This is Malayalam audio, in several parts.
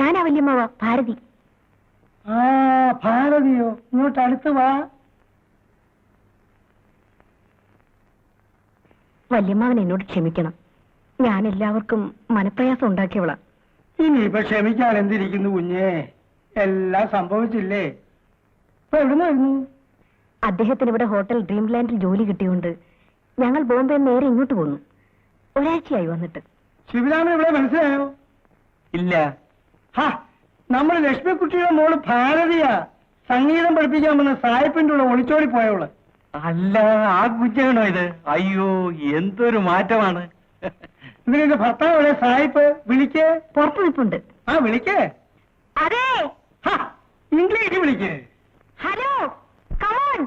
ഞാനാ വല്യമ്മാവ ഭാരതി. ആ ഭാരതിയോ? ഇങ്ങോട്ട് അടുത്ത് വാ. വല്യമ്മാവൻ എന്നോട് ക്ഷമിക്കണം. ഞാൻ എല്ലാവർക്കും മനപ്രയാസം ഉണ്ടാക്കിയവളാ. ഇനിയിപ്പൊ ക്ഷമിക്കാൻ എന്തിരിക്കുന്നു കുഞ്ഞേ? എല്ലാം സംഭവിച്ചില്ലേ? ഇപ്പൊ എവിടുന്നായിരുന്നു അദ്ദേഹത്തിന് ഇവിടെ ഹോട്ടൽ ഡ്രീം ലാൻഡിൽ ജോലി കിട്ടിയോണ്ട് ഞങ്ങൾ ബോംബെ നേരെ ഇങ്ങോട്ട് പോന്നു. ഒരാഴ്ചയായി വന്നിട്ട്. ശിവരാമൻ ഇവിടെ മനസ്സിലായോ? ഇല്ല. നമ്മൾ ലക്ഷ്മിക്കുട്ടിയുടെ മോൾ ഭാരതിയാ. സംഗീതം പഠിപ്പിക്കാൻ വന്ന സായിപ്പിന്റെ ഉള്ള ഒളിച്ചോടി പോയവൾ അല്ല ആ കുഞ്ഞാണോ ഇത്? അയ്യോ എന്തൊരു മാറ്റമാണ്. ഇതിന്റെ ഭർത്താവ് സായിപ്പ്? വിളിക്കേ. പുറത്തു നിൽപ്പുണ്ട് ആ വിളിക്കേ. അതെ. ഇംഗ്ലീഷ് വിളിക്കേ. ഹലോ കമോൺ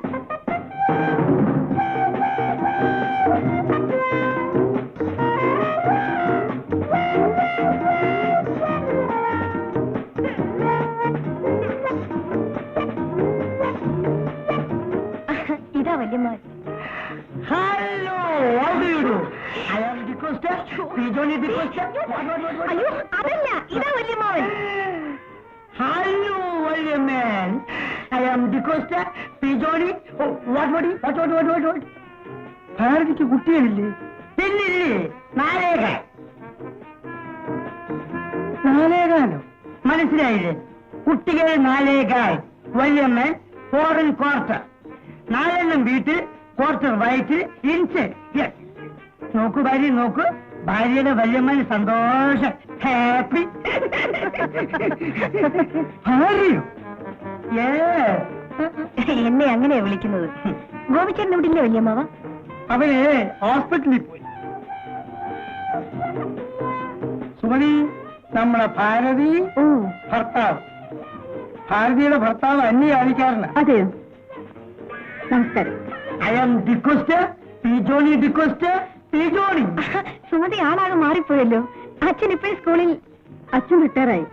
അതല്ല. ഇതാ am the coaster. We don't need... Oh, what, what, what, what, what, what, what? ഭാരതിക്ക് കുട്ടികളില്ലേ? പിന്നില്ലേ നാലേകാൽ. നാലേകാലോ? മനസ്സിലായില്ലേ? കുട്ടികൾ നാലേകാൽ. വല്യമ്മൻ ഫോറിൻ ക്വാർട്ടർ നാലെണ്ണം വീട്ടിൽ ക്വാർട്ടർ വയറ്റ് ഇഞ്ച് യെസ് നോക്കൂ ഭാര്യ നോക്കൂ. ഭാര്യയുടെ വല്യമ്മൻ സന്തോഷം. ഹാപ്പി ഭാര്യയോ? ഏ എന്നെ അങ്ങനെയാ വിളിക്കുന്നത്. ഗോപിച്ചേട്ടൻ ഇവിടെ ഇല്ലേ വല്യമ്മാവ അവർ ഹോസ്പിറ്റലിൽ പോയി. സുമതി നമ്മളെ ഭാരതി ഓ. ഭർത്താവ്. ഭാരതിയുടെ ഭർത്താവ് അന്യജാതിക്കാരനാ അതെയോ? നമസ്കാരം. I am ഡിക്വസ്റ്റ് P Johny ഡിക്വസ്റ്റ് Sumathi ആളാകെ മാറിപ്പോയല്ലോ. അച്ഛൻ ഇപ്പോഴും സ്കൂളിൽ അച്ഛൻ റിട്ടയറായി.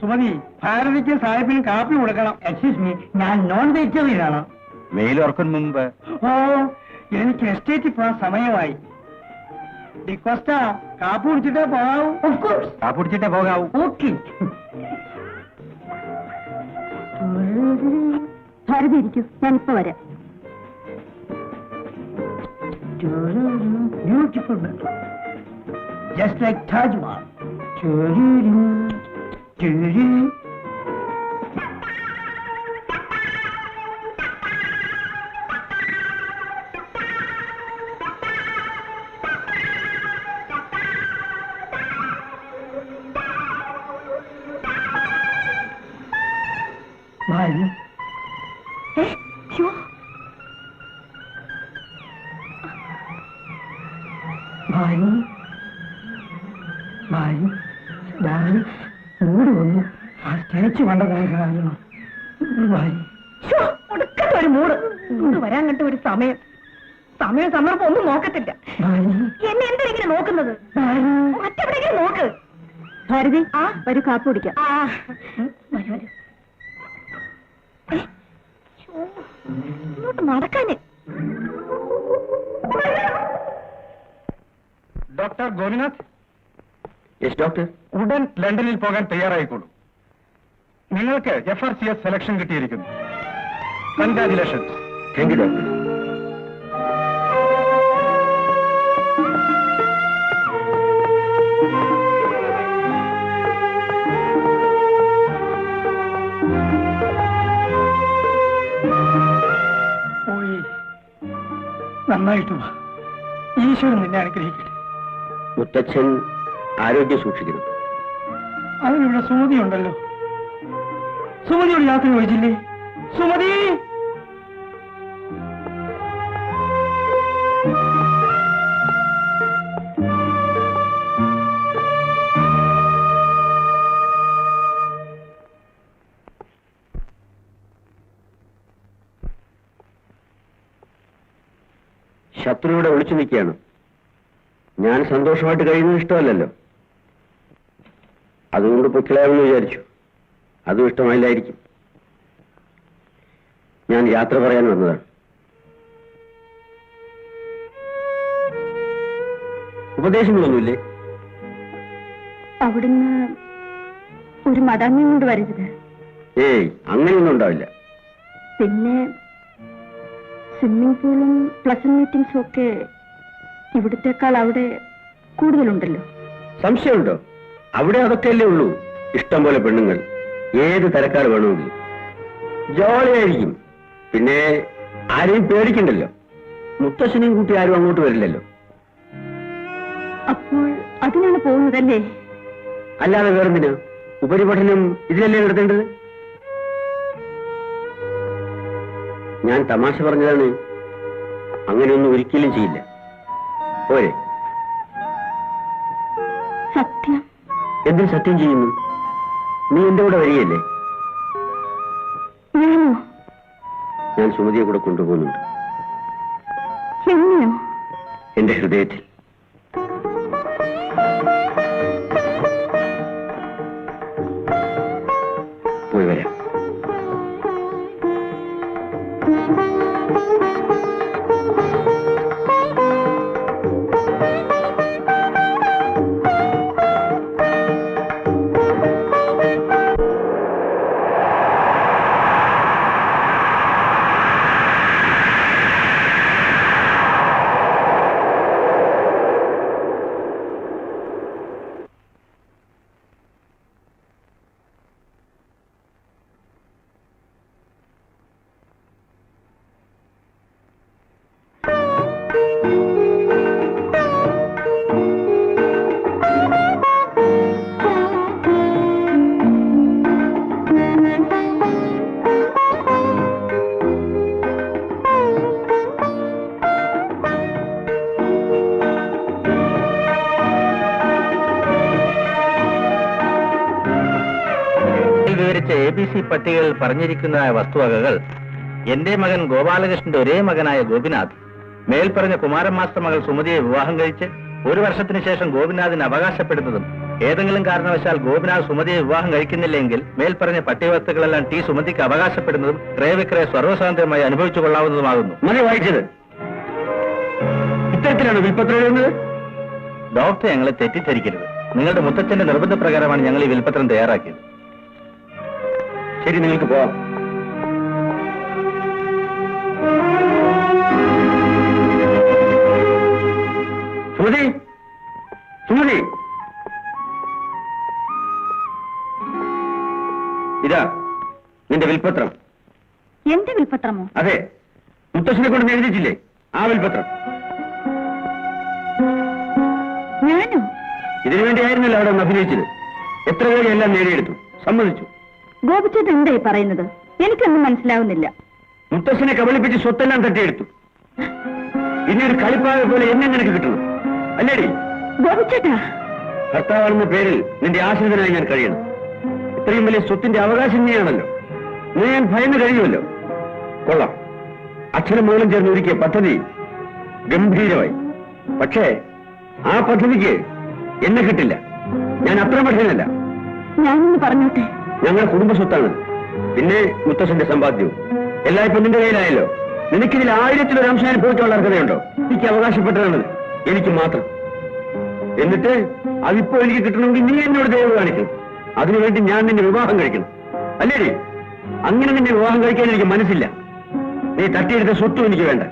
സുമതി ഭാരതിക്ക് സാഹിബിന് കാപ്പി കൊടുക്കണം. എക്സ്ക്യൂസ് മീ ഞാൻ നോൺ വെജിറ്റേറിയനാണ് ആണ് വെയിലുറക്കും മുമ്പ്. ഓ എനിക്ക് എസ്റ്റേറ്റിൽ പോകാൻ സമയമായി. കാപ്പി കുടിച്ചിട്ടേ പോകാവൂ? ആ പിടിച്ചിട്ടേ പോകാവൂ. ഓക്കെ ഭാരതി ഇരിക്കൂ. ഞാനിപ്പോ വരാം. Beautiful metal. Just like Taj Mahal. നോക്കത്തില്ല എന്നെ എന്തിനാ ഇങ്ങനെ നോക്കുന്നത്? മറ്റെവിടെയെങ്കിലും നോക്ക്. ഭാരതി ആ? ഒരു കാപ്പ് കുടിക്കാം. ആ. വരൂ വരൂ. ഏ, ശ്ശോ, ഇങ്ങോട്ട് നടക്കാന്. ഡോക്ടർ ഗോപിനാഥ്? യെസ് ഡോക്ടർ ഉടൻ ലണ്ടനിൽ പോകാൻ തയ്യാറായിക്കോളൂ. നിങ്ങൾക്ക് F R C S selection കിട്ടിയിരിക്കുന്നു. കൺഗ്രാചുലേഷൻസ് താങ്ക് യു ഡോക്ടർ നന്നായിട്ട് വാ. ഈശ്വരൻ നിന്നെ അനുഗ്രഹിക്കട്ടെ. മുത്തച്ഛൻ ആരോഗ്യം സൂക്ഷിക്കുന്നു. അതിനിവിടെ സുമതി ഉണ്ടല്ലോ സുമതിയോട് യാത്ര ചോദിച്ചില്ലേ സുമതി! ശത്രുവിടെ ഒളിച്ചു നിൽക്കുകയാണ്. ഞാൻ സന്തോഷമായിട്ട് കഴിയുന്നത് ഇഷ്ടമല്ലല്ലോ. അതുകൊണ്ട് പൊക്കിളയാമെന്ന് വിചാരിച്ചു. അതും ഇഷ്ടമായില്ലായിരിക്കും. ഞാൻ യാത്ര പറയാൻ വന്നതാണ്. ഉപദേശങ്ങളൊന്നുമില്ലേ? അവിടുന്ന് ഒരു മടങ്ങും കൊണ്ട് വരരുത്. ഏയ് അങ്ങനെയൊന്നും ഉണ്ടാവില്ല. പിന്നെ സ്വിമ്മിംഗ് പൂളും പ്ലസന്റ് മീറ്റിംഗ്സും ഒക്കെ ഇവിടത്തേക്കാൾ അവിടെ കൂടുതലുണ്ടല്ലോ. സംശയമുണ്ടോ? അവിടെ അതൊക്കെയല്ലേ ഉള്ളൂ. ഇഷ്ടം പോലെ പെണ്ണുങ്ങൾ. ഏത് തരക്കാർ വേണമെങ്കിലും. ജോളിയായിരിക്കും. പിന്നെ ആരെയും പേടിക്കണ്ടല്ലോ. മുത്തശ്ശനെയും കൂട്ടി ആരും അങ്ങോട്ട് വരില്ലല്ലോ. അപ്പോൾ അതിനാണ് പോകുന്നതല്ലേ? അല്ലാതെ വേറെന്തിനാ? ഉപരിപഠനം ഇതിലല്ലേ നടത്തേണ്ടത്? ഞാൻ തമാശ പറഞ്ഞതാണ്. അങ്ങനെയൊന്നും ഒരിക്കലും ചെയ്യില്ല. പോരെ. സത്യം. എന്തിന് സത്യം ചെയ്യുന്നു? നീ എന്റെ കൂടെ വരികയല്ലേ? ഞാൻ സുമതിയെ കൂടെ കൊണ്ടുപോകുന്നുണ്ട്. എന്റെ ഹൃദയത്തിൽ. സി പട്ടികയിൽ പറഞ്ഞിരിക്കുന്ന വസ്തുവകകൾ എന്റെ മകൻ ഗോപാലകൃഷ്ണന്റെ ഒരേ മകനായ ഗോപിനാഥ്. മേൽപ്പറഞ്ഞ കുമാരമാസ്റ്റർ മകൾ സുമതിയെ വിവാഹം കഴിച്ച് ഒരു വർഷത്തിന് ശേഷം ഗോപിനാഥിന് അവകാശപ്പെടുന്നതും ഏതെങ്കിലും കാരണവശാൽ ഗോപിനാഥ് സുമതിയെ വിവാഹം കഴിക്കുന്നില്ലെങ്കിൽ മേൽപ്പറഞ്ഞ പട്ടികവസ്തുക്കളെല്ലാം ടി സുമതിക്ക് അവകാശപ്പെടുന്നതും ക്രയവിക്രയ സർവസ്വാതന്ത്ര്യമായി അനുഭവിച്ചു കൊള്ളാവുന്നതുമാകുന്നു. മതി വായിച്ചത്? ഇത്തരത്തിലാണ് വിൽപ്പത്രം എഴുതുന്നത് ഡോക്ടർ ഞങ്ങളെ തെറ്റിദ്ധരിക്കരുത്. നിങ്ങളുടെ മുത്തച്ഛന്റെ നിർബന്ധപ്രകാരമാണ് ഞങ്ങൾ ഈ വിൽപ്പത്രം തയ്യാറാക്കിയത്. ശരി നിങ്ങൾക്ക് പോവാം. സുമതി സുമതി. ഇതാ നിന്റെ വിൽപത്രം. എന്റെ വിൽപത്രമോ? അതെ മുത്തശ്ശനെ കൊണ്ട് എഴുതിച്ചില്ലേ? ആ വിൽപത്രം. ഞാനോ? ഇതിനു വേണ്ടിയായിരുന്നല്ലോ അവിടെ ഒന്ന് അഭിനയിച്ചത്. എത്ര പേരെ എല്ലാം നേടിയെടുത്തു. സമ്മതിച്ചു. ഗോപിച്ചേട്ടൻ എന്തായി പറയുന്നത്? എനിക്കൊന്നും മനസ്സിലാവുന്നില്ല. മുത്തശ്ശനെ കബളിപ്പിച്ച് സ്വത്തെല്ലാം തട്ടിയെടുത്തു. ഇനി ഒരു കളിപ്പാവെ പോലെ എന്നെ നിനക്ക് കിട്ടണം അല്ലേടി? ഗോപിച്ചേട്ടാ. ഭർത്താവാണെന്ന പേരിൽ നിന്റെ ആശ്രിതനായി ഞാൻ കഴിയണം. ഇത്രയും വലിയ സ്വത്തിന്റെ അവകാശം നീയാണല്ലോ. നീ ഞാൻ ഭയന്ന് കഴിയുമല്ലോ. കൊള്ളാം. അച്ഛനും മകളും ചേർന്ന് ഒരുക്കിയ പദ്ധതി ഗംഭീരമായി. പക്ഷേ ആ പദ്ധതിക്ക് എന്നെ കിട്ടില്ല. ഞാൻ അത്ര പഠനല്ല ഞാനൊന്ന് പറഞ്ഞോട്ടെ? ഞങ്ങളുടെ കുടുംബ സ്വത്താണ് പിന്നെ മുത്തശ്ശന്റെ സമ്പാദ്യവും. എല്ലായ്പ്പോ നിന്റെ കയ്യിലായല്ലോ. നിനക്കിതിൽ ആയിരത്തിലൊരു അംശം അനുഭവിക്കാനുള്ള അർഹതയുണ്ടോ? എനിക്ക് അവകാശപ്പെട്ടതാണ് എനിക്ക് മാത്രം. എന്നിട്ട് അതിപ്പോ എനിക്ക് കിട്ടണമെങ്കിൽ നീ എന്നോട് ദയവ് കാണിക്കണം അതിനുവേണ്ടി ഞാൻ നിന്നെ വിവാഹം കഴിക്കണം. അല്ലേ അങ്ങനെ നിന്നെ വിവാഹം കഴിക്കാൻ എനിക്ക് മനസ്സില്ല. നീ തട്ടിയെടുത്ത സ്വത്തും എനിക്ക് വേണ്ട.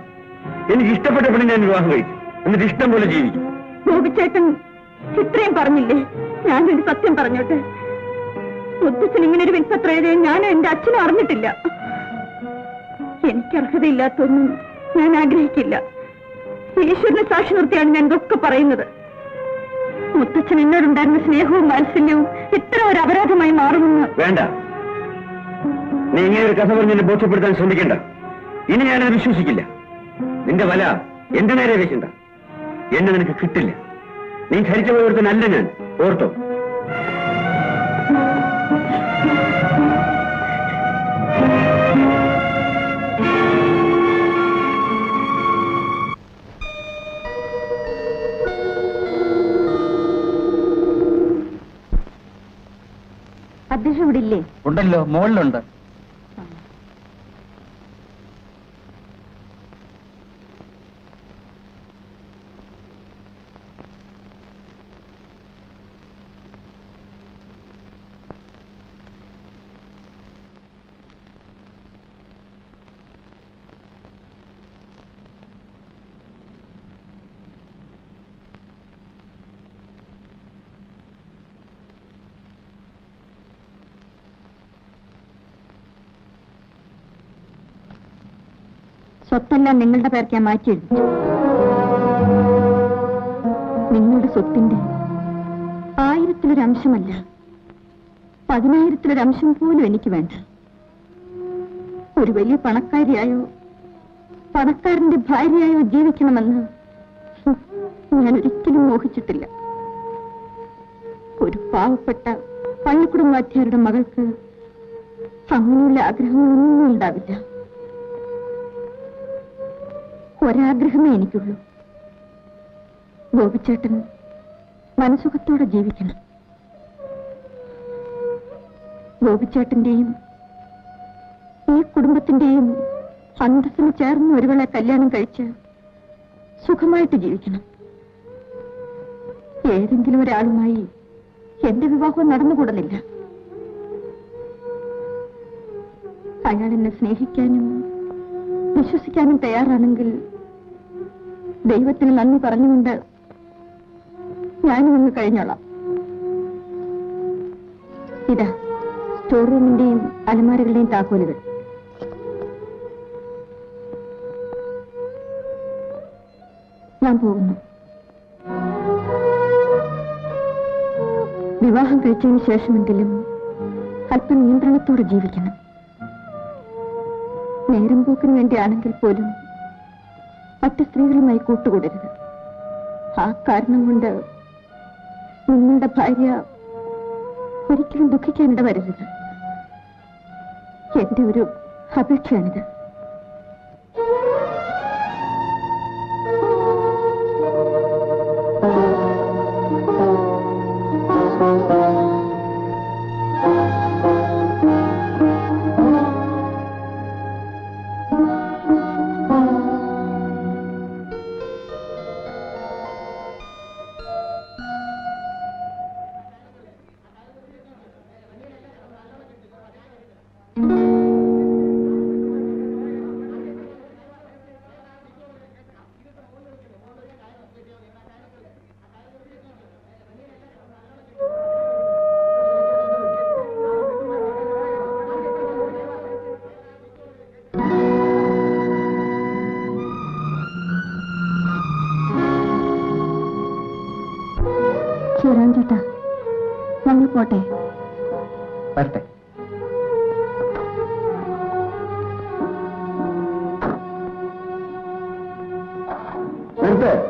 എനിക്ക് ഇഷ്ടപ്പെട്ട പെണ്ണ് ഞാൻ വിവാഹം കഴിക്കും. എന്നിട്ട് ഇഷ്ടം പോലെ ജീവിക്കും. ഗോപിച്ചേട്ടൻ ഇത്രയും പറഞ്ഞില്ലേ? ഞാനൊരു സത്യം പറഞ്ഞോട്ടെ? മുത്തച്ഛൻ ഇങ്ങനെ ഒരു വിൽപ്പത്രം എഴുതിയ ഞാനും എന്റെ അച്ഛനും അറിഞ്ഞിട്ടില്ല. എനിക്ക് അർഹതയില്ലാത്തൊന്നും ഞാൻ ആഗ്രഹിക്കില്ല. ഈശ്വരനെ സാക്ഷി നിർത്തിയാണ് ഞാൻ ഇതൊക്കെ പറയുന്നത്. മുത്തച്ഛൻ എന്നോടുണ്ടായിരുന്ന സ്നേഹവും വാത്സല്യവും ഇത്ര ഒരു അപരാധമായി മാറുമെന്ന് വേണ്ട. നീ ഇങ്ങനെ ഒരു കഥ പറഞ്ഞ് എന്നെ ബോധ്യപ്പെടുത്താൻ ശ്രമിക്കണ്ട. ഇനി ഞാനത് വിശ്വസിക്കില്ല. നിന്റെ വല എന്റെ നേരെ വെക്കണ്ട. എന്നെ നിനക്ക് കിട്ടില്ല. നീ ധരിച്ച പോയവർത്തനല്ല ഞാൻ. ഓർത്തോ? ഇവിടെ ഇല്ലേ? ഉണ്ടല്ലോ മുകളിലുണ്ട് സ്വത്തെല്ലാം നിങ്ങളുടെ പേർക്ക് ഞാൻ മാറ്റി എഴുതി നിങ്ങളുടെ സ്വത്തിന്റെ ആയിരത്തിലൊരു അംശമല്ല പതിനായിരത്തിലൊരു അംശം പോലും എനിക്ക് വേണ്ട. ഒരു വലിയ പണക്കാരിയായോ പണക്കാരന്റെ ഭാര്യയായോ ജീവിക്കണമെന്ന് ഞാൻ ഒരിക്കലും മോഹിച്ചിട്ടില്ല. ഒരു പാവപ്പെട്ട പള്ളിക്കുടുംബാധ്യാരുടെ മകൾക്ക് അങ്ങനെയുള്ള ആഗ്രഹങ്ങളൊന്നും ഉണ്ടാവില്ല. ഒരാഗ്രഹമേ എനിക്കുള്ളൂ. ഗോപിച്ചേട്ടൻ മനസുഖത്തോടെ ജീവിക്കണം. ഗോപിച്ചേട്ടന്റെയും ഈ കുടുംബത്തിന്റെയും അന്തസ്സിന് ചേർന്ന് ഒരുവളെ കല്യാണം കഴിച്ച് സുഖമായിട്ട് ജീവിക്കണം. ഏതെങ്കിലും ഒരാളുമായി എന്റെ വിവാഹം നടന്നുകൂടുന്നില്ല അയാൾ എന്നെ സ്നേഹിക്കാനും വിശ്വസിക്കാനും തയ്യാറാണെങ്കിൽ ദൈവത്തിന് നന്ദി പറഞ്ഞുകൊണ്ട് ഞാനും ഒന്ന് കഴിഞ്ഞോളാം. ഇതാ സ്റ്റോർ റൂമിന്റെയും അലമാരകളുടെയും താക്കോലുകൾ. ഞാൻ പോകുന്നു. വിവാഹം കഴിച്ചതിന് ശേഷമെങ്കിലും അല്പം നിയന്ത്രണത്തോടെ ജീവിക്കണം. നേരം പോക്കിന് വേണ്ടിയാണെങ്കിൽ പോലും മറ്റു സ്ത്രീകളുമായി കൂട്ടുകൂടരുത്. ആ കാരണം കൊണ്ട് നിങ്ങളുടെ ഭാര്യ ഒരിക്കലും ദുഃഖിക്കാനിട വരരുത് എന്റെ ഒരു അപേക്ഷയാണിത്.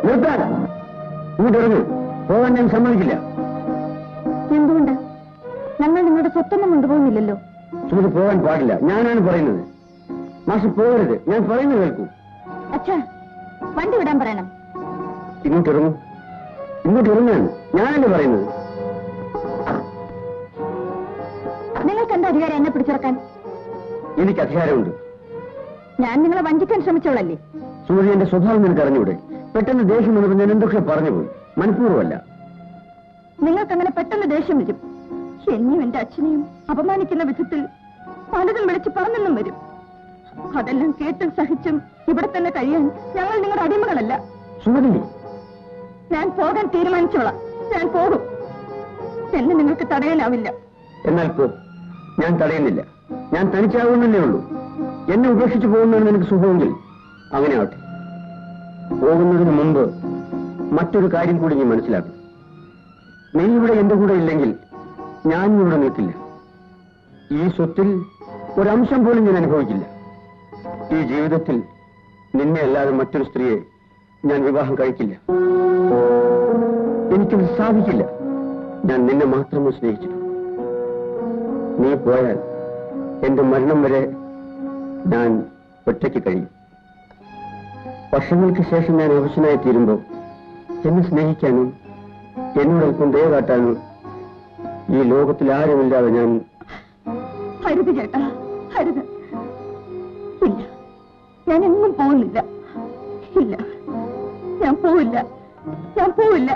നിർത്താൻ. ഇങ്ങോട്ട് ഇറങ്ങൂ. പോകാൻ ഞാൻ സമ്മതിക്കില്ല. എന്തുകൊണ്ട്? ഞങ്ങൾ നിങ്ങളുടെ സ്വത്തൊന്നും കൊണ്ടുപോകുന്നില്ലല്ലോ. സുമതി പോകാൻ പാടില്ല. ഞാനാണ് പറയുന്നത്. മാഷ് പോകരുത്. ഞാൻ പറയുന്നത് കേൾക്കൂ. അച്ഛാ വണ്ടി വിടാൻ പറയണം. ഇങ്ങോട്ട് ഇറങ്ങൂ. ഇങ്ങോട്ട് ഇറങ്ങാൻ ഞാനല്ലേ പറയുന്നത്. നിങ്ങൾക്ക് എന്താ അധികാരം എന്നെ പിടിച്ചിറക്കാൻ? എനിക്ക് അധികാരമുണ്ട്. ഞാൻ നിങ്ങളെ വഞ്ചിക്കാൻ ശ്രമിച്ചോളല്ലേ സുമതി എന്റെ സ്വഭാവം നിനക്ക് അറിഞ്ഞൂടെ? പെട്ടെന്ന് ദേഷ്യം വന്നപ്പോൾ ഞാൻ എന്തൊക്കെ പറഞ്ഞു പോയി? മനഃപൂർവമല്ല. നിങ്ങൾക്ക് അങ്ങനെ പെട്ടെന്ന് ദേഷ്യം വരും. എന്നെയും എന്റെ അച്ഛനെയും അപമാനിക്കുന്ന വിധത്തിൽ പലതും വിളിച്ച് പറഞ്ഞെന്നും വരും. അതെല്ലാം കേട്ടും സഹിച്ചും ഇവിടെ തന്നെ കഴിയാൻ ഞങ്ങൾ നിങ്ങളുടെ അടിമകളല്ല. സുമതി ഞാൻ പോകാൻ തീരുമാനിച്ചോളാം. ഞാൻ പോകും. എന്നെ നിങ്ങൾക്ക് തടയാനാവില്ല. എന്നാൽ പോ. ഞാൻ തടയുന്നില്ല. ഞാൻ തനിച്ചാവുന്നല്ലേ ഉള്ളൂ. എന്നെ ഉപേക്ഷിച്ചു പോകുന്നതാണ് നിനക്ക് സുഖമെങ്കിൽ അങ്ങനെ ആവട്ടെ. പോകുന്നതിന് മുമ്പ് മറ്റൊരു കാര്യം കൂടി നീ മനസ്സിലാക്കും. നീ ഇവിടെ എന്റെ കൂടെ ഇല്ലെങ്കിൽ ഞാൻ ഇവിടെ നിൽക്കില്ല. ഈ സ്വത്തിൽ ഒരംശം പോലും ഞാൻ അനുഭവിക്കില്ല. ഈ ജീവിതത്തിൽ നിന്നെ അല്ലാതെ മറ്റൊരു സ്ത്രീയെ ഞാൻ വിവാഹം കഴിക്കില്ല. എനിക്കത് സാധിക്കില്ല. ഞാൻ നിന്നെ മാത്രമേ സ്നേഹിച്ചിട്ടുള്ളൂ. നീ പോയാൽ എന്റെ മരണം വരെ ഞാൻ ഒറ്റയ്ക്ക് കഴിയും. വർഷങ്ങൾക്ക് ശേഷം ഞാൻ അവശനായി തീരുമ്പോൾ എന്നെ സ്നേഹിക്കാനും എന്നോടൊപ്പം ദയ കാട്ടാനും ഈ ലോകത്തിൽ ആരുമില്ലാതെ ഞാൻ ഹരിത് ചേട്ടാ ഹരിത. ഇല്ല ഞാൻ എങ്ങും പോകുന്നില്ല. ഇല്ല ഞാൻ പോവില്ല ഞാൻ പോവില്ല.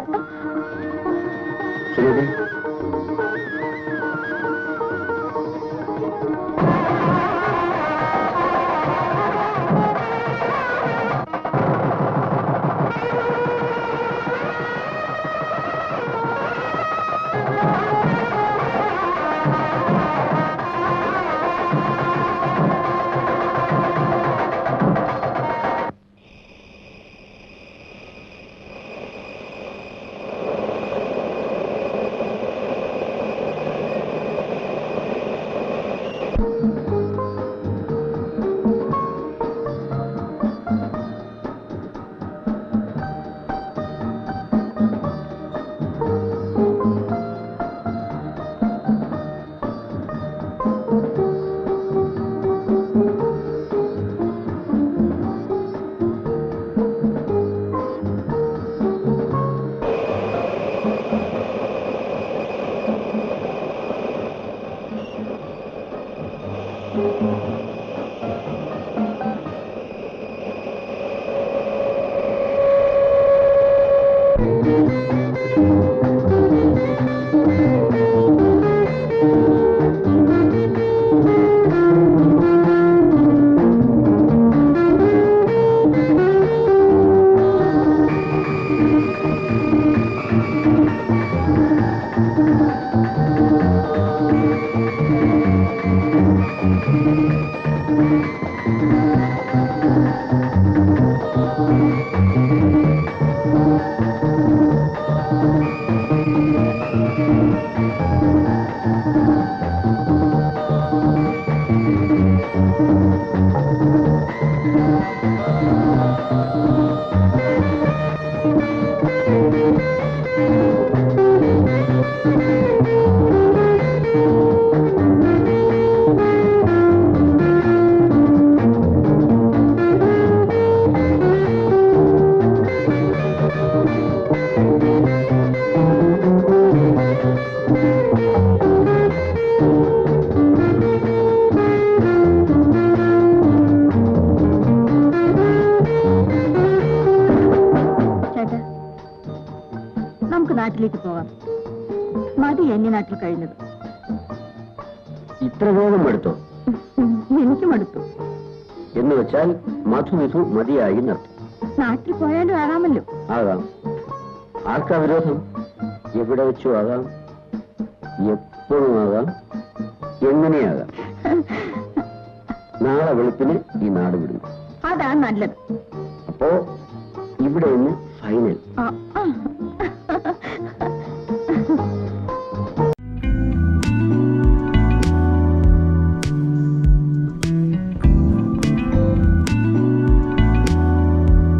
അടുത്തു എന്ന് വെച്ചാൽ മധുമിഥു മതിയായി നിർത്തി നാട്ടിൽ പോയാലും ആകാമല്ലോ. ആകാം. ആർക്കാ വിരോധം? എവിടെ വെച്ചും ആകാം. എപ്പോഴും ആകാം. എങ്ങനെയാകാം? നാളെ വെളുപ്പിന് ഈ നാട് വിടുന്നു. അതാ നല്ലത്. അപ്പോ ഇവിടെ നിന്ന് ഫൈനൽ.